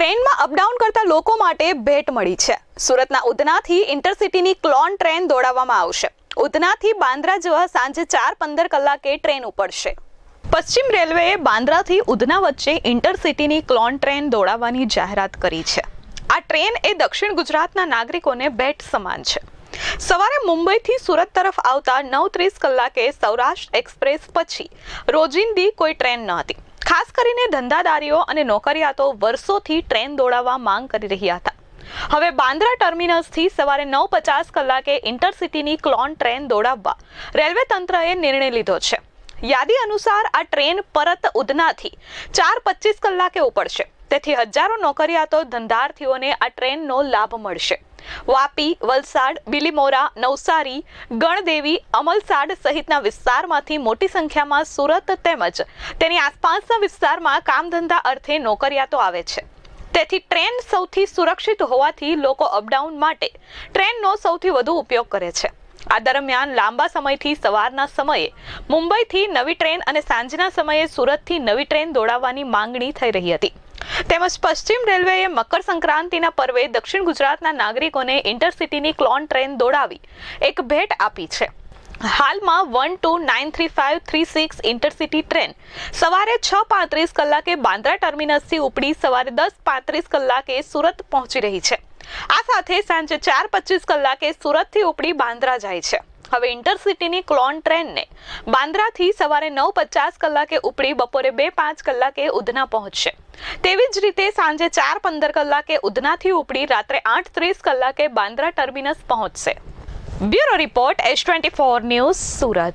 ટ્રેનમાં અપડાઉન કરતા લોકો માટે ભેટ મળી છે. સુરતના ઉધનાથી ઇન્ટરસિટીની ક્લોન ટ્રેન દોડાવવામાં આવશે. ઉધનાથી બાંદ્રા જવા સાંજે ચાર પંદર કલાકે ટ્રેન ઉપડશે. પશ્ચિમ રેલવેએ બાંદ્રાથી ઉધના વચ્ચે ઇન્ટરસિટીની ક્લોન ટ્રેન દોડાવવાની જાહેરાત કરી છે. આ ટ્રેન એ દક્ષિણ ગુજરાતના નાગરિકોને ભેટ સમાન છે. સવારે મુંબઈથી સુરત તરફ આવતા નવ ત્રીસ કલાકે સૌરાષ્ટ્ર એક્સપ્રેસ પછી રોજિંદી કોઈ ટ્રેન ન હતી ખાસ કરીને ધંધાદારીઓ અને નોકરિયાતો વર્ષોથી ટ્રેન દોડાવવા માંગ કરી રહ્યા હતા. હવે બાંદ્રા ટર્મિનસથી સવારે નવ પચાસ કલાકે ઇન્ટરસિટીની ક્લોન ટ્રેન દોડાવવા રેલવે તંત્રએ નિર્ણય લીધો છે. યાદી અનુસાર આ ટ્રેન પરત ઉધનાથી ચાર પચીસ કલાકે ઉપડશે. તેથી હજારો નોકરિયાતો ધંધાર્થીઓને આ ટ્રેનનો લાભ મળશે. વાપી, વલસાડ, બિલીમોરા, નવસારી, ગણદેવી, અમલસાડ સહિતના વિસ્તારમાંથી મોટી સંખ્યામાં સુરત તેમજ તેની આસપાસના વિસ્તારમાં કામધંધા અર્થે નોકરિયાતો આવે છે. તેથી ટ્રેન સૌથી સુરક્ષિત હોવાથી લોકો અપડાઉન માટે ટ્રેનનો સૌથી વધુ ઉપયોગ કરે છે. આ દરમિયાન લાંબા સમયથી સવારના સમયે મુંબઈથી નવી ટ્રેન અને સાંજના સમયે સુરતથી નવી ટ્રેન દોડાવવાની માંગણી થઈ રહી હતી. તેમજ પશ્ચિમ રેલવેએ મકર સંક્રાંતિના પર્વે દક્ષિણ ગુજરાતના નાગરિકોને ઇન્ટરસિટીની ક્લોન ટ્રેન દોડાવી એક ભેટ આપી છે. હાલમાં one two nine three five three six intercity train સવારે છ પાંત્રીસ કલાકે બાંદ્રા ટર્મિનસથી ઉપડી સવારે દસ પાંત્રીસ કલાકે સુરત પહોંચી રહી છે. આ સાથે સાંજે ચાર પચીસ કલાકે સુરતથી ઉપડી બાંદ્રા જાય છે. હવે ઇન્ટરસિટીની ક્લોન ટ્રેનને બાંદ્રાથી સવારે નવ પચાસ કલાકે ઉપડી બપોરે બે પાંચ કલાકે ઉધના પહોંચશે. તેવી જ રીતે સાંજે ચાર પંદર કલાકે ઉધનાથી ઉપડી રાત્રે આઠ ત્રીસ કલાકે બાંદ્રા ટર્મિનસ પહોંચશે. Bureau report S twenty four news Surat.